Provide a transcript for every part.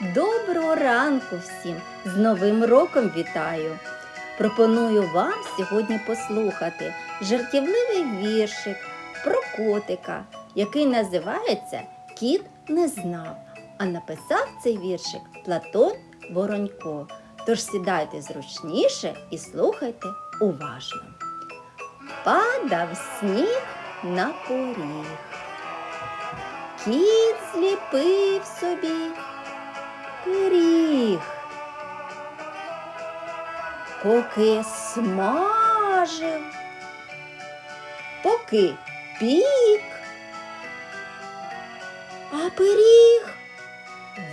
Доброго ранку всім! З Новим роком вітаю! Пропоную вам сьогодні послухати жартівливий віршик про котика, який називається Кіт не знав. А написав цей віршик Платон Воронько. Тож сідайте зручніше і слухайте уважно. Падав сніг на поріг. Кіт зліпив собі пиріг. Поки смажив, поки пік, а пиріг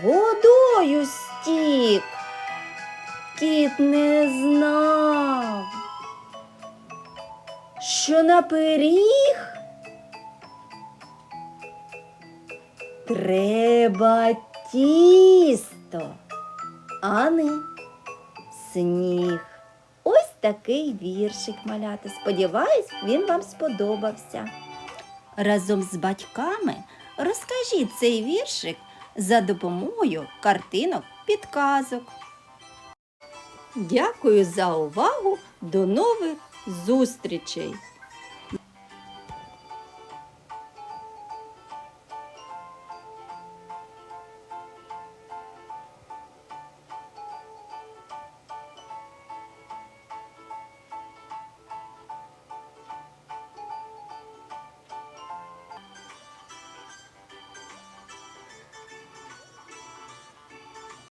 водою стік. Кіт не знав, що на пиріг треба тісто, а не сніг. Ось такий віршик маляти. Сподіваюсь, він вам сподобався. Разом з батьками розкажіть цей віршик за допомогою картинок підказок. Дякую за увагу. До нових зустрічей!